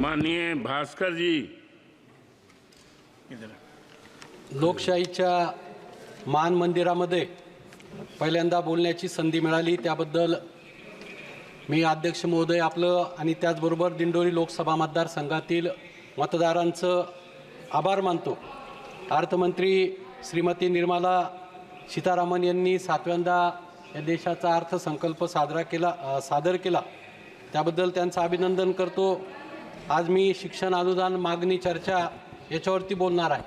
माननीय भास्कर जी. लोकशाहीच्या मान मंदिरामध्ये पहिल्यांदा बोलण्याची संधी मिळाली. त्याबद्दल मी अध्यक्ष महोदय आपलं आणि त्याचबरोबर दिंडोरी लोकसभा मतदारसंघातील मतदारांचं आभार मानतो. अर्थमंत्री श्रीमती निर्मला सीतारामन यांनी सातव्यांदा या देशाचा अर्थसंकल्प साजरा केला सादर केला. त्याबद्दल त्यांचं अभिनंदन करतो. आज मी शिक्षण अनुदान मागणी चर्चा याच्यावरती बोलणार आहे.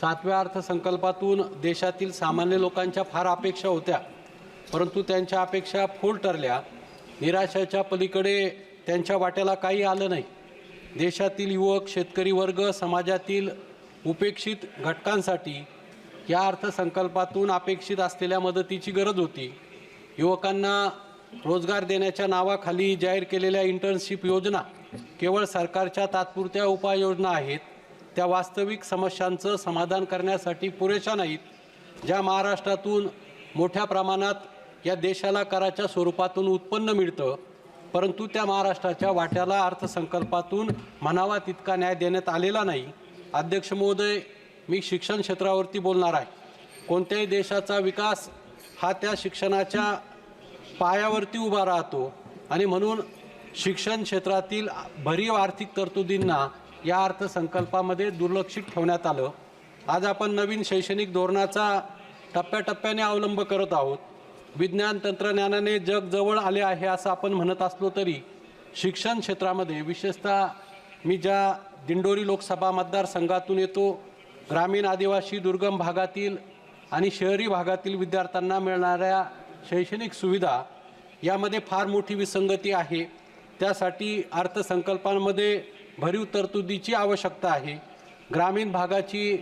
सातव्या अर्थसंकल्पातून देशातील सामान्य लोकांच्या फार अपेक्षा होत्या परंतु त्यांच्या अपेक्षा फूल ठरल्या. निराशाच्या पलीकडे त्यांच्या वाट्याला काही आलं नाही. देशातील युवक शेतकरी वर्ग समाजातील उपेक्षित घटकांसाठी या अर्थसंकल्पातून अपेक्षित असलेल्या मदतीची गरज होती. युवकांना रोजगार देण्याच्या नावाखाली जाहीर केलेल्या इंटर्नशिप योजना केवळ सरकारच्या तात्पुरत्या उपाययोजना आहेत त्या वास्तविक समस्यांचं समाधान करण्यासाठी पुरेशा नाहीत ज्या महाराष्ट्रातून मोठ्या प्रमाणात या देशाला कराच्या स्वरूपातून उत्पन्न मिळतं परंतु त्या महाराष्ट्राच्या वाट्याला अर्थसंकल्पातून म्हणावा तितका न्याय देण्यात आलेला नाही. अध्यक्ष महोदय मी शिक्षण क्षेत्रावरती बोलणार आहे. कोणत्याही देशाचा विकास हा त्या शिक्षणाच्या पायावरती उभा राहतो आणि म्हणून शिक्षण क्षेत्रातील भरीव आर्थिक तरतुदींना या अर्थसंकल्पामध्ये दुर्लक्षित ठेवण्यात आलं. आज आपण नवीन शैक्षणिक धोरणाचा टप्प्याटप्प्याने अवलंब करत आहोत. विज्ञान तंत्रज्ञानाने जग जवळ आले आहे असं आपण म्हणत असलो तरी शिक्षण क्षेत्रामध्ये विशेषतः मी ज्या दिंडोरी लोकसभा मतदारसंघातून येतो ग्रामीण आदिवासी दुर्गम भागातील आणि शहरी भागातील विद्यार्थ्यांना मिळणाऱ्या शैक्षणिक सुविधा यामध्ये फार मोठी विसंगती आहे. त्यासाठी अर्थसंकल्पांमध्ये भरीव तरतुदीची आवश्यकता आहे. ग्रामीण भागाची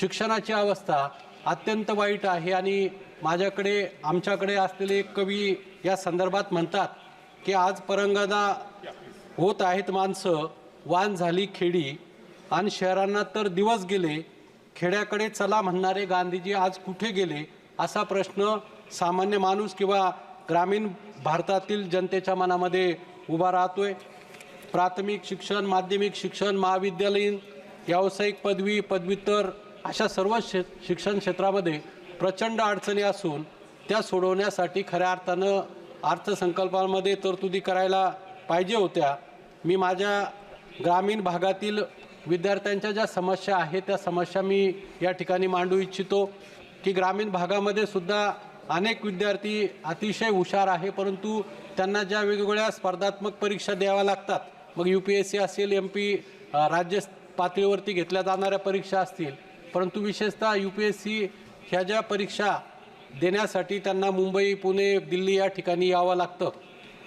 शिक्षणाची अवस्था अत्यंत वाईट आहे आणि माझ्याकडे आमच्याकडे असलेले कवी या संदर्भात म्हणतात की आज परंगदा होत आहेत माणसं वान झाली खेडी आणि शहरांना तर दिवस गेले खेड्याकडे चला म्हणणारे गांधीजी आज कुठे गेले असा प्रश्न सामान्य माणूस किंवा ग्रामीण भारतातील जनतेच्या मनामध्ये उभा राहतोय. प्राथमिक शिक्षण माध्यमिक शिक्षण महाविद्यालयीन व्यावसायिक पदवी पदव्युत्तर अशा सर्व शे शिक्षण क्षेत्रामध्ये प्रचंड अडचणी असून त्या सोडवण्यासाठी खऱ्या अर्थानं अर्थसंकल्पामध्ये तरतुदी करायला पाहिजे होत्या. मी माझ्या ग्रामीण भागातील विद्यार्थ्यांच्या ज्या समस्या आहेत त्या समस्या मी या ठिकाणी मांडू इच्छितो की ग्रामीण भागामध्ये सुद्धा अनेक विद्यार्थी अतिशय हुशार आहे परंतु त्यांना ज्या वेगवेगळ्या स्पर्धात्मक परीक्षा द्याव्या लागतात मग यू पी एस सी असेल एम पी राज्य पातळीवरती घेतल्या जाणाऱ्या परीक्षा असतील परंतु विशेषतः यू पी एस सी ह्या ज्या परीक्षा देण्यासाठी त्यांना मुंबई पुणे दिल्ली या ठिकाणी यावं लागतं.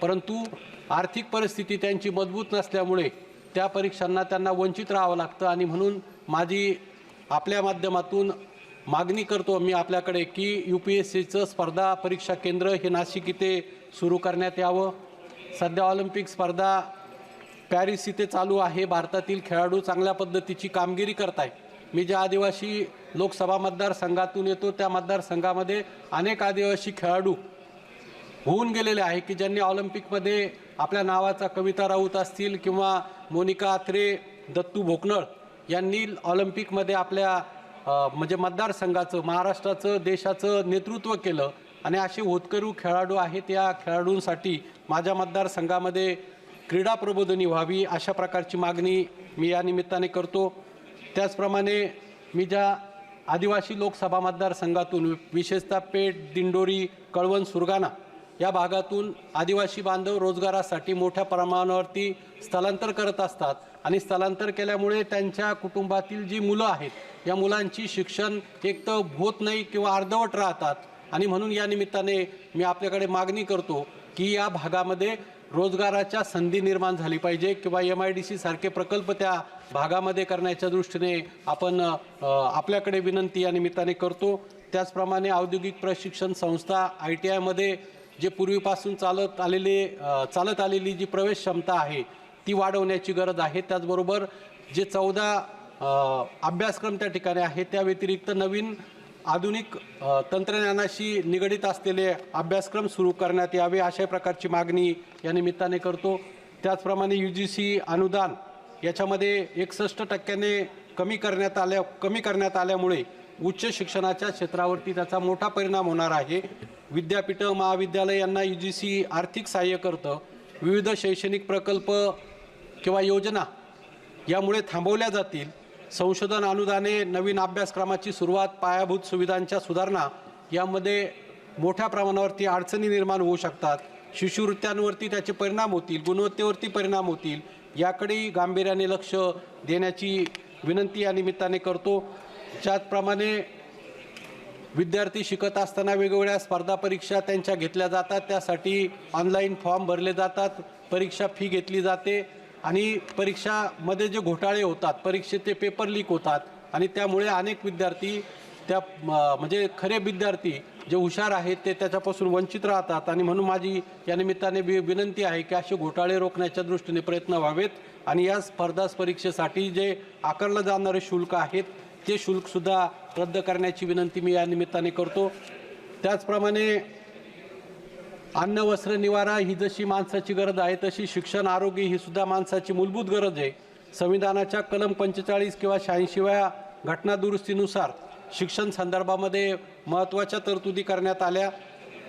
परंतु आर्थिक परिस्थिती त्यांची मजबूत नसल्यामुळे त्या परीक्षांना त्यांना वंचित राहावं लागतं आणि म्हणून माझी आपल्या माध्यमातून मागणी करतो मी आपल्याकडे की यू पी एस सीचं स्पर्धा परीक्षा केंद्र हे नाशिक इथे सुरू करण्यात यावं. सध्या ऑलिम्पिक स्पर्धा पॅरिस इथे चालू आहे. भारतातील खेळाडू चांगल्या पद्धतीची कामगिरी करत आहे मी ज्या आदिवासी लोकसभा मतदारसंघातून येतो त्या मतदारसंघामध्ये अनेक आदिवासी खेळाडू होऊन गेलेले आहे की ज्यांनी ऑलिम्पिकमध्ये आपल्या नावाचा कविता राऊत असतील किंवा मोनिका आत्रे दत्तू भोकनळ यांनी ऑलिम्पिकमध्ये आपल्या म्हणजे मतदारसंघाचं महाराष्ट्राचं देशाचं नेतृत्व केलं. आणि असे होतकरू खेळाडू आहेत या खेळाडूंसाठी माझ्या मतदारसंघामध्ये क्रीडा प्रबोधनी व्हावी अशा प्रकारची मागणी मी या निमित्ताने करतो. त्याचप्रमाणे मी ज्या आदिवासी लोकसभा मतदारसंघातून विशेषतः पेठ दिंडोरी कळवण सुरगाणा या भागातून आदिवासी बांधव रोजगारासाठी मोठ्या प्रमाणावरती स्थलांतर करत असतात आणि स्थलांतर केल्यामुळे त्यांच्या कुटुंबातील जी मुलं आहेत या मुलांची शिक्षण एक तर होत नाही किंवा अर्धवट राहतात. आणि म्हणून या निमित्ताने मी आपल्याकडे मागणी करतो की या भागामध्ये रोजगाराच्या संधी निर्माण झाली पाहिजे किंवा एम आय डी सी सारखे प्रकल्प त्या भागामध्ये करण्याच्या दृष्टीने आपण आपल्याकडे विनंती या निमित्ताने करतो. त्याचप्रमाणे औद्योगिक प्रशिक्षण संस्था आय टी आयमध्ये जे पूर्वीपासून चालत आलेले चालत आलेली जी प्रवेश क्षमता आहे ती वाढवण्याची गरज आहे. त्याचबरोबर जे चौदा अभ्यासक्रम त्या ठिकाणी आहे त्या व्यतिरिक्त नवीन आधुनिक तंत्रज्ञानाशी निगडीत असलेले अभ्यासक्रम सुरू करण्यात यावे अशा प्रकारची मागणी या निमित्ताने करतो. त्याचप्रमाणे यू जी सी अनुदान याच्यामध्ये एकसष्ट टक्क्याने कमी करण्यात आल्या कमी करण्यात आल्यामुळे उच्च शिक्षणाच्या क्षेत्रावरती त्याचा मोठा परिणाम होणार आहे. विद्यापीठं महाविद्यालय यांना यू जी सी आर्थिक सहाय्य करतं. विविध शैक्षणिक प्रकल्प किंवा योजना यामुळे थांबवल्या जातील. संशोधन अनुदाने नवीन अभ्यासक्रमाची सुरुवात पायाभूत सुविधांच्या सुधारणा यामध्ये मोठ्या प्रमाणावरती अडचणी निर्माण होऊ शकतात. शिष्यवृत्त्यांवरती त्याचे परिणाम होतील गुणवत्तेवरती परिणाम होतील याकडेही गांभीर्याने लक्ष देण्याची विनंती या निमित्ताने करतो. त्याचप्रमाणे विद्यार्थी शिकत असताना वेगवेगळ्या स्पर्धा परीक्षा त्यांच्या घेतल्या जातात. त्यासाठी ऑनलाईन फॉर्म भरले जातात. परीक्षा फी घेतली जाते आणि परीक्षामध्ये जे घोटाळे होतात परीक्षेचे पेपर लीक होतात आणि त्यामुळे अनेक विद्यार्थी त्या म्हणजे खरे विद्यार्थी जे हुशार आहेत ते त्याच्यापासून वंचित राहतात आणि म्हणून माझी या निमित्ताने वि विनंती आहे की असे घोटाळे रोखण्याच्या दृष्टीने प्रयत्न व्हावेत आणि या स्पर्धा परीक्षेसाठी जे आकारलं जाणारे शुल्क आहेत ते शुल्कसुद्धा रद्द करण्याची विनंती मी या निमित्ताने करतो. त्याचप्रमाणे अन्न वस्त्र निवारा ही जशी माणसाची गरज आहे तशी शिक्षण आरोग्य ही सुद्धा माणसाची मूलभूत गरज आहे. संविधानाच्या कलम पंचेचाळीस किंवा शहाऐंशीव्या घटनादुरुस्तीनुसार शिक्षण संदर्भामध्ये महत्त्वाच्या तरतुदी करण्यात आल्या.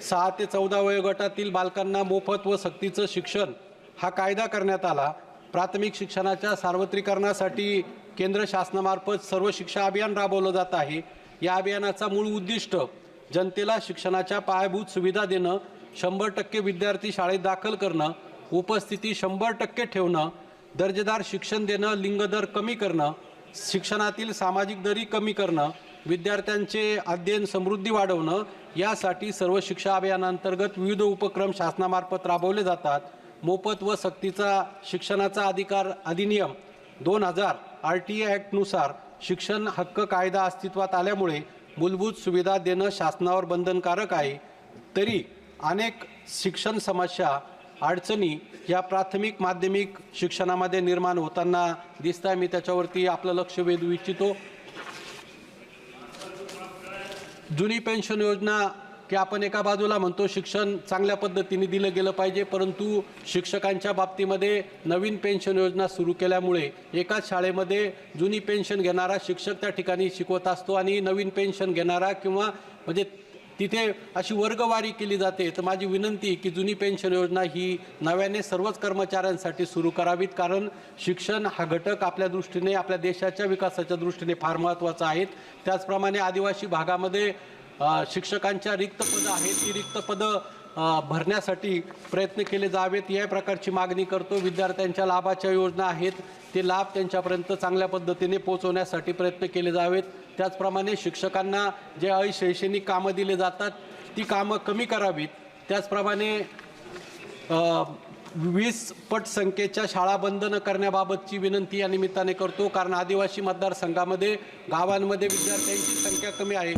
सहा ते चौदा वयोगटातील बालकांना मोफत व सक्तीचं शिक्षण हा कायदा करण्यात आला. प्राथमिक शिक्षणाच्या सार्वत्रिकरणासाठी केंद्र शासनामार्फत सर्व शिक्षा अभियान राबवलं जात आहे. या अभियानाचा मूळ उद्दिष्ट जनतेला शिक्षणाच्या पायाभूत सुविधा देणं शंभर टक्के विद्यार्थी शाळेत दाखल करणं उपस्थिती शंभर टक्के ठेवणं दर्जेदार शिक्षण देणं लिंगदर कमी करणं शिक्षणातील सामाजिक दरी कमी करणं विद्यार्थ्यांचे अध्ययन समृद्धी वाढवणं यासाठी सर्व शिक्षा अभियानांतर्गत विविध उपक्रम शासनामार्फत राबवले जातात. मोफत व सक्तीचा शिक्षणाचा अधिकार अधिनियम दोन हजार आर टी ॲक्टनुसार शिक्षण हक्क कायदा अस्तित्वात आल्यामुळे मूलभूत सुविधा देणं शासनावर बंधनकारक आहे. तरी अनेक शिक्षण समस्या अडचणी या प्राथमिक माध्यमिक शिक्षणामध्ये निर्माण होताना दिसत आहे मी त्याच्यावरती आपलं लक्ष वेधू इच्छितो. जुनी पेन्शन योजना की आपण एका बाजूला म्हणतो शिक्षण चांगल्या पद्धतीने दिलं गेलं पाहिजे परंतु शिक्षकांच्या बाबतीमध्ये नवीन पेन्शन योजना सुरू केल्यामुळे एकाच शाळेमध्ये जुनी पेन्शन घेणारा शिक्षक त्या ठिकाणी शिकवत असतो आणि नवीन पेन्शन घेणारा किंवा म्हणजे तिथे अशी वर्गवारी केली जाते. तर माझी विनंती की जुनी पेन्शन योजना ही नव्याने सर्वच कर्मचाऱ्यांसाठी सुरू करावीत कारण शिक्षण हा घटक आपल्या दृष्टीने आपल्या देशाच्या विकासाच्या दृष्टीने फार महत्त्वाचा आहे. त्याचप्रमाणे आदिवासी भागामध्ये शिक्षकांच्या रिक्त पदं आहेत. ती रिक्त पदं भरण्यासाठी प्रयत्न केले जावेत. या प्रकारची मागणी करतो. विद्यार्थ्यांच्या लाभाच्या योजना आहेत. ते लाभ त्यांच्यापर्यंत चांगल्या पद्धतीने पोहोचवण्यासाठी प्रयत्न केले जावेत. त्याचप्रमाणे शिक्षकांना जे अशैक्षणिक कामं दिले जातात ती कामं कमी करावीत. त्याचप्रमाणे वीस पट संख्येच्या शाळा बंद न करण्याबाबतची विनंती या निमित्ताने करतो. कारण आदिवासी मतदारसंघामध्ये गावांमध्ये विद्यार्थ्यांची संख्या कमी आहे.